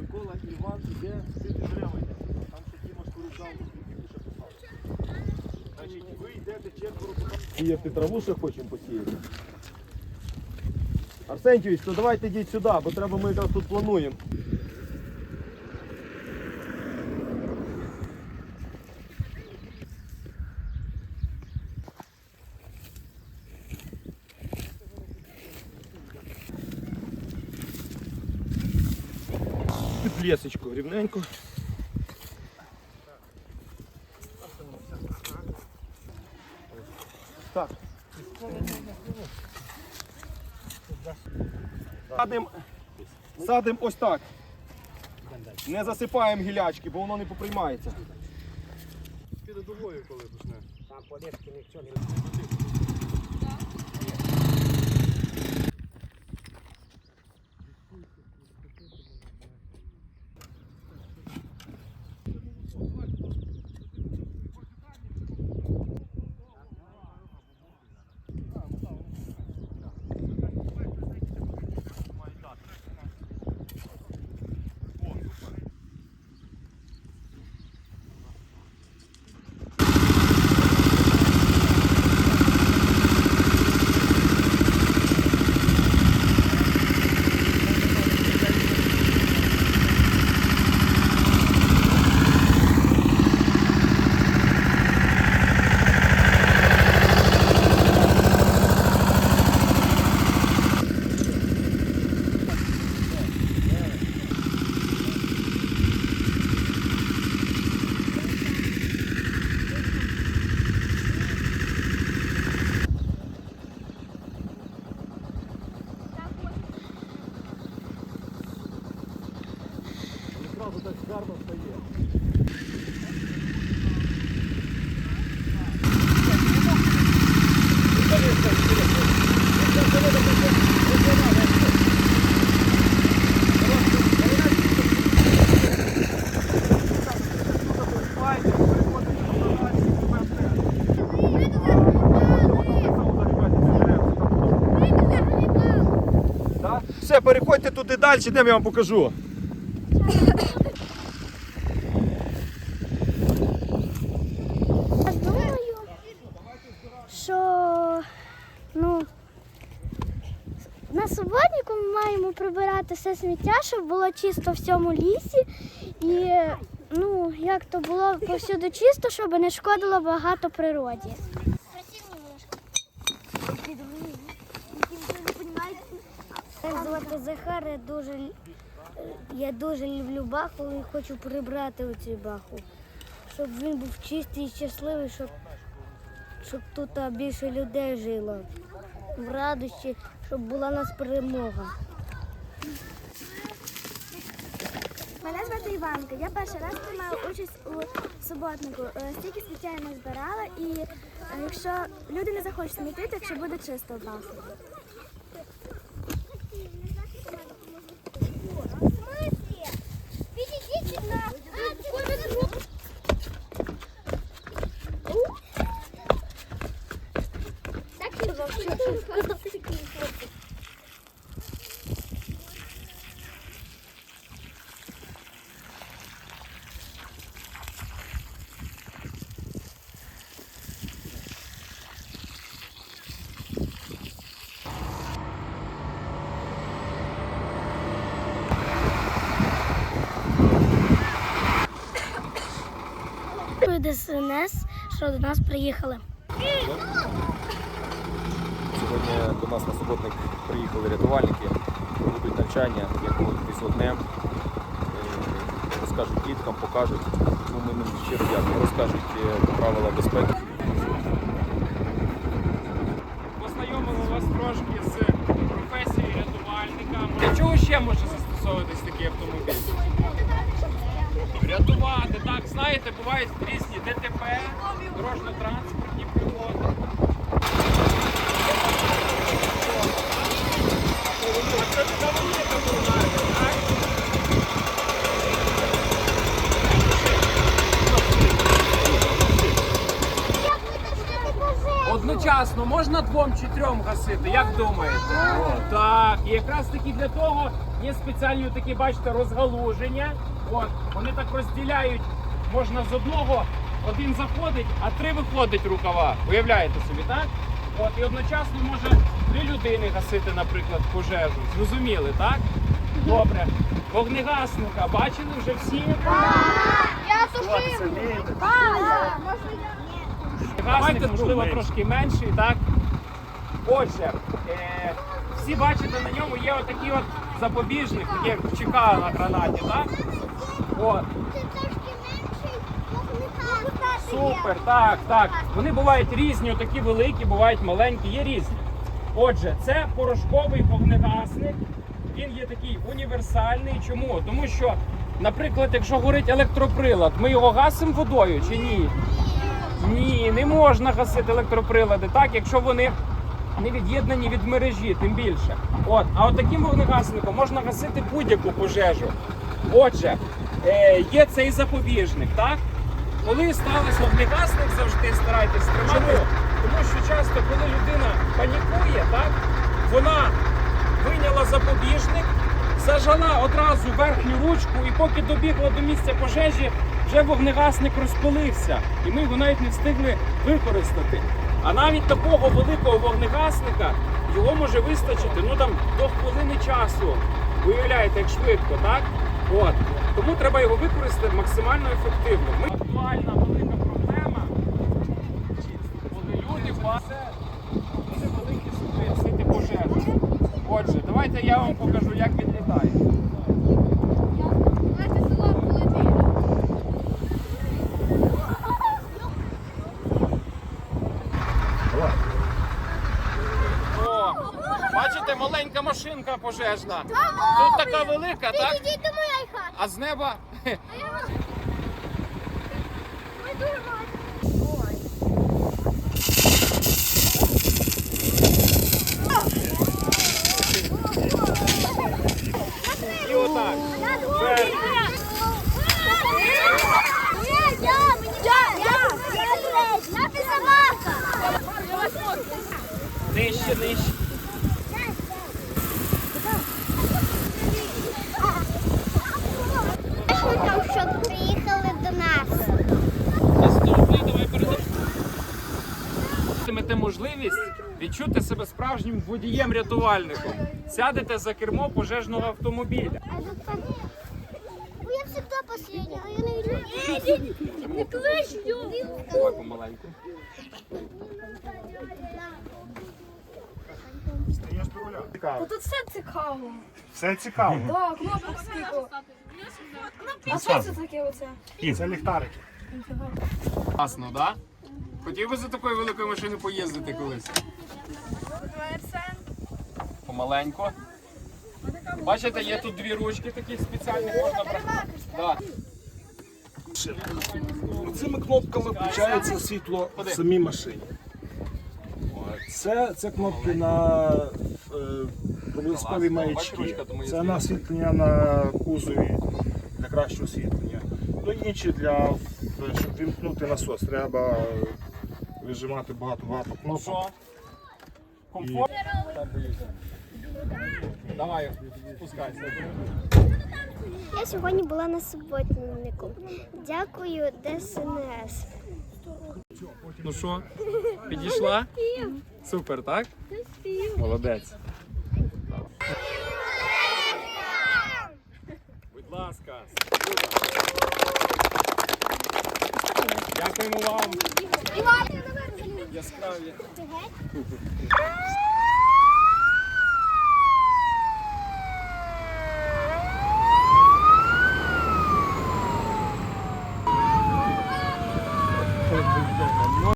Микола і Іван іде сити деревами. Там ще Діма шкуру більше писали. Значить, ви йдете четверо. Сіяти траву ще хочемо посіяти. Арсентьович, то ну давайте йдіть сюди, бо треба ми якраз тут плануємо. Під лісочку рівненько. Так. Садим, садим ось так. Не засипаємо гілячки, бо воно не поприймається. Передовою, коли почне. Там політки нічого не Одразу так гарно стає. Все, переходьте туди далі, де я вам покажу. Я думаю, що ну, на суботнику ми маємо прибирати все сміття, щоб було чисто в цьому лісі. І ну, як то було повсюди чисто, щоб не шкодило багато природі. Мене звати Захар, я дуже, я дуже люблю баху і хочу прибрати оцю баху. Щоб він був чистий і щасливий, щоб, щоб тут більше людей жило. В радості, щоб була у нас перемога. Мене звати Іванка. Я перший раз приймаю участь у суботнику. Е, Стільки сміття я не збирала, і е, якщо люди не захочуть смітити, якщо буде чисто в баху. ДСНС, що до нас приїхали. Сьогодні до нас на суботник приїхали рятувальники, проведуть навчання, як з вогнем, е, розкажуть діткам, покажуть, тому ми їм щиро дякуємо, розкажуть е, правила безпеки. Познайомили вас трошки з професією рятувальника. Для чого ще може застосовуватись такий автомобіль? Рятувати, так, знаєте, бувають різні ДТП, дорожньо-транспортні пригоди. Це така велика турнарка, так? Одночасно можна двом чи трьом гасити, як думаєте? О, так, і якраз таки для того є спеціальні такі, бачите, розгалуження. От, вони так розділяють, можна з одного один заходить, а три виходить рукава. Уявляєте собі, так? От, і одночасно може три людини гасити, наприклад, пожежу. Зрозуміли, так? Добре. Вогнегасника бачили вже всі? Гасник, можливо, трошки менший, так? Отже, е, всі бачите, на ньому є отакий от запобіжник, як чекає на гранаті, так? От. Супер, так, так. Вони бувають різні, такі великі, бувають маленькі, є різні. Отже, це порошковий вогнегасник. Він є такий універсальний. Чому? Тому що, наприклад, якщо горить електроприлад, ми його гасимо водою чи ні? Ні, не можна гасити електроприлади, так, якщо вони не від'єднані від мережі, тим більше. От, а от таким вогнегасником можна гасити будь-яку пожежу. Отже, е, є цей запобіжник, так? Коли сталося вогнегасник, завжди старайтесь тримати. Тому що часто, коли людина панікує, так, вона вийняла запобіжник, зажала одразу верхню ручку, і поки добігла до місця пожежі, вже вогнегасник розпалився, і ми його навіть не встигли використати. А навіть такого великого вогнегасника його може вистачити ну там до хвилини часу. Уявляєте, як швидко, так? От. Тому треба його використати максимально ефективно. Ми... Актуальна велика проблема, коли люди власне дуже великі сити, пожежі. Отже, давайте я вам покажу, як він літає. О, маленька машинка пожежна. Тут така велика, так? А з неба і отак. Нижче, нижче. Щоб приїхали до нас. Наступний, давай передай. Матимете можливість відчути себе справжнім водієм-рятувальником. Сядете за кермо пожежного автомобіля. Я всегда последняя, я не вижу. Давай помаленьку. Тут все цікаво. Все цікаво. Так, кнопок скільки. А що це таке оце? Це ліхтарики. Класно, да? Хотів би за такою великою машиною поїздити колись. Помаленьку. Бачите, є тут дві ручки такі спеціальні, можна брати. Да. Цими кнопками включається світло в самій машині. Це, це кнопки на е, проблискові маячки. Це на освітлення на кузові для кращого освітлення. Ну інші для е, щоб вімкнути насос. Треба е, вижимати багато-багато кнопок. Що? Комфорт? Давай, спускайся. Я сьогодні була на суботнику. Дякую ДСНС. Ну що, підійшла? Супер, так? Молодець. Будь ласка. Дякуємо вам. Яскраві.